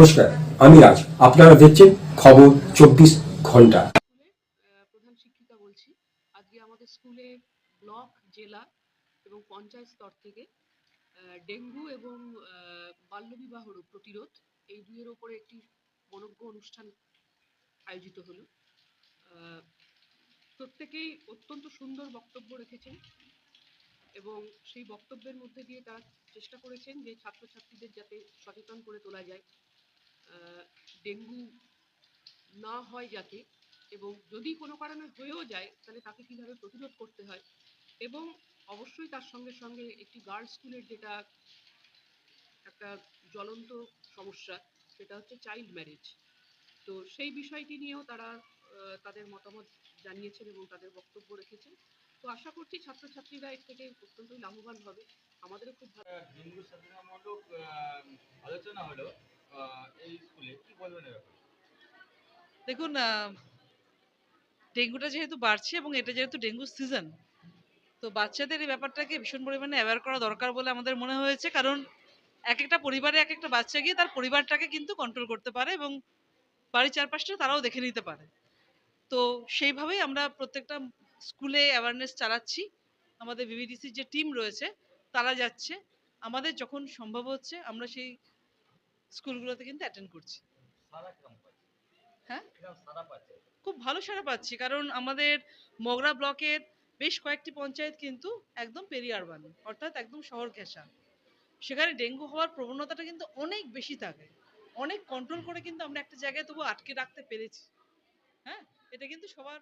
নমস্কার, আমি রাজ আপনারা দেখছেন খবর চব্বিশ ঘণ্টা। প্রধান শিক্ষিকা বলছি, আজকে আমাদের স্কুলে ব্লক, জেলা এবং পঞ্চায়েত স্তর থেকে ডেঙ্গু এবং বাল্যবিবাহ প্রতিরোধ, এই দুইয়ের ওপরে একটি মনজ্ঞ অনুষ্ঠান আয়োজিত হলো। প্রত্যেকেই অত্যন্ত সুন্দর বক্তব্য রেখেছেন এবং সেই বক্তব্যের মধ্যে দিয়ে তারা চেষ্টা করেছেন যে ছাত্রছাত্রীদের যাতে সচেতন করে তোলা যায়। ডেঙ্গু না হয় যাতে এবং যদি কোনো কারণে হয়েও যায়, তাহলে তাকে কীভাবে প্রতিরোধ করতে হয় এবং অবশ্যই তার সঙ্গে সঙ্গে একটি গার্লস স্কুলের যেটা একটা জ্বলন্ত সমস্যা, সেটা হচ্ছে চাইল্ড ম্যারেজ। তো সেই বিষয়টি নিয়েও তারা তাদের মতামত জানিয়েছেন এবং তাদের বক্তব্য রেখেছেন। তো আশা করছি ছাত্রছাত্রীরা এর থেকে অত্যন্তই লাভবান হবে। আমাদেরও খুব ভালো আলোচনা দেখুন ডেঙ্গুটা যেহেতু বাড়ছে এবং এটা যেহেতু ডেঙ্গু সিজন, তো বাচ্চাদের এই ব্যাপারটাকে ভীষণ পরিমাণে অ্যাওয়্যার করা দরকার বলে আমাদের মনে হয়েছে। কারণ এক একটা পরিবারে এক একটা বাচ্চা গিয়ে তার পরিবারটাকে কিন্তু কন্ট্রোল করতে পারে এবং বাড়ির চারপাশটা তারাও দেখে নিতে পারে। তো সেইভাবেই আমরা প্রত্যেকটা স্কুলে অ্যাওয়ারনেস চালাচ্ছি। আমাদের বিবিডিসির যে টিম রয়েছে, তারা যাচ্ছে। আমাদের যখন সম্ভব হচ্ছে, আমরা সেই স্কুলগুলোতে কিন্তু অ্যাটেন্ড করছি। হ্যাঁ? সারা খুব ভালো সাড়া পাচ্ছি কারণ আমাদের মগরা ব্লকের বেশ কয়েকটি পঞ্চায়েত কিন্তু একদম পেরিয়ারবান অর্থাৎ একদম শহর ঘেঁষা। সেখানে ডেঙ্গু হওয়ার প্রবণতাটা কিন্তু অনেক বেশি থাকে। অনেক কন্ট্রোল করে কিন্তু আমরা একটা জায়গায় তবু আটকে রাখতে পেরেছি। হ্যাঁ? এটা কিন্তু সবার